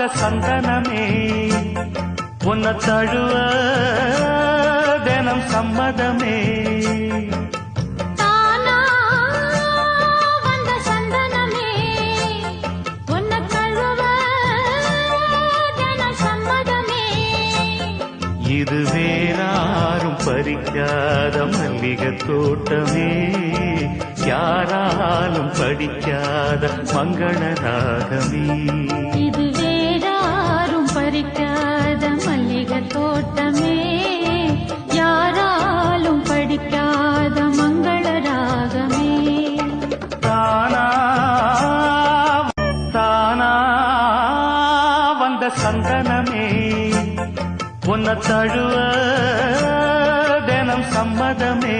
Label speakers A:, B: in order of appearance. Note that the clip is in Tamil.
A: வந்த சந்தனமே. உன்னை தழுவ தினம் சம்மதமே. இது வேறாரும் பறிக்காத மல்லிகை தோட்டமே. யாராலும் படிக்காத மங்கள ராகமே
B: படிக்காத வேறாரும் மல்லிகை தோட்டமே யாராலும் படிக்காத மங்கள ராகமே.
A: தானா தானா வந்த சந்தனமே. உன்னை தழுவ தினம் சம்மதமே.